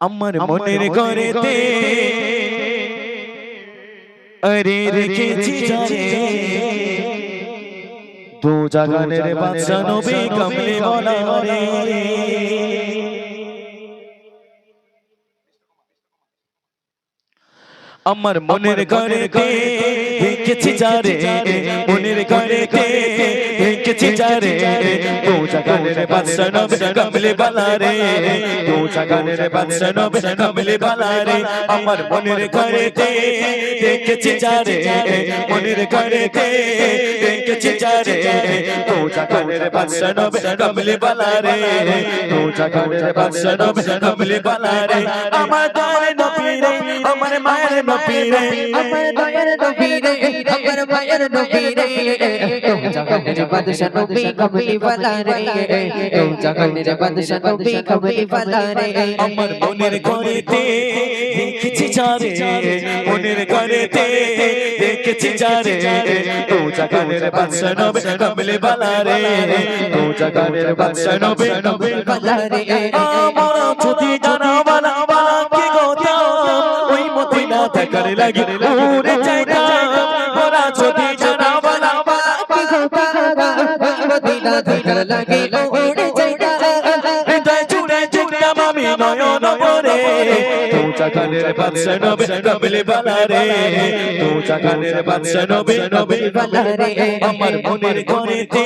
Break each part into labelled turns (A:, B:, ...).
A: আমার মনের ঘরেতে আরে রেখেছি জানে দু জাগানের বাদশা নবী কমলে বলা রে আমার মনের ঘরেতে রেখেছি যারে মনের ঘরেতে রেখেছি যারে দু জাগানের বাদশা নবী কমলে বলা রে দু জাগানের বাদশা নবী কমলে বলা রে আমার মনের ঘরেতে রেখেছি যারে মনের ঘরেতে রেখেছি যারে দু জাগানের বাদশা নবী কমলে বলা রে দু জাগানের বাদশা নবী কমলে বলা রে আমার মায়ের নবীরে।
B: আমার দয়ার নবীরে আমার মায়ের নবীরে। তুম জগতের বাদশাহ নবী কবলি ওয়ালা রে তুম জগতের বাদশাহ নবী কবলি ওয়ালা রে
A: আমার মনের ঘরেতে দেখেছি যারে মনের ঘরেতে দেখেছি যারে। তো জগতের বাদশাহ নবী কবলি ওয়ালা রে তো জগতের বাদশাহ নবী কবলি
B: ওয়ালা রে
A: আমার যদি জানা থাকার লাগে উড়ে যাইতাম ওরা যদি জানা বলা
B: কি গোতা দেখার লাগে উড়ে
A: নবী, নয়ন ভরে চাকানের বাদশা নবে কবলে বালারে। তো চাকানের বাদশা নবে নবে
B: বালারে।
A: আমার মনের ঘরেতে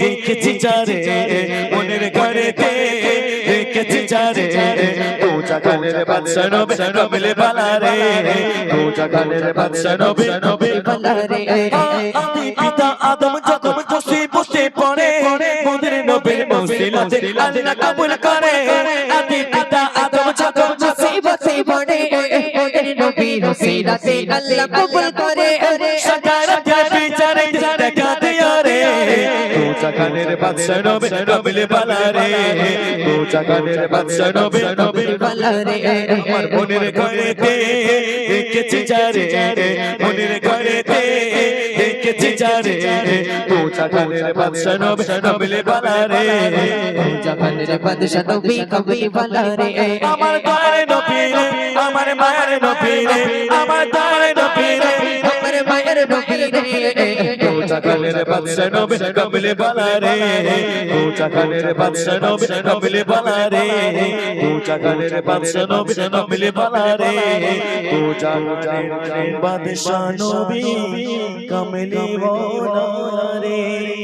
A: দেখেছি চারে, মনের ঘরেতে দেখেছি চারে। তো চাকানের বাদশা নবে কবলে বালারে। তো চাকানের বাদশা নবে নবে
B: বালারে।
A: আদি পিতা আদম, যখন বসে বসে পড়ে মোদের নবীর মসজিদ আল্লাহ কবুল কর।
B: রসিলাতে আল্লাহ কবুল করে
A: সকারাতে বিচারে দেখা দিও রে তো চাকানের বাদশা নবে নবিল বালা রে তো চাকানের বাদশা নবে নবিল
B: वाला রে
A: আমার মনের ঘরেতে দেখেছি যারে মনের ঘরেতে দেখেছি যারে তো জাগানের বাদশা নবে কবলে বালা রে
B: জাগানের বাদশা নবী কবি वाला রে
A: আমার দয়ার নবী আমার মায়ের নবী আমার দয়ার জাগানের বাদশা নবে কবলে বালা রে তো জাগানের বাদশা নবে কমলে বালা রে তো জাগানের বাদশা নবে কমলে বালা রে তো জাগানের বাদশা নবী কমলে বালা রে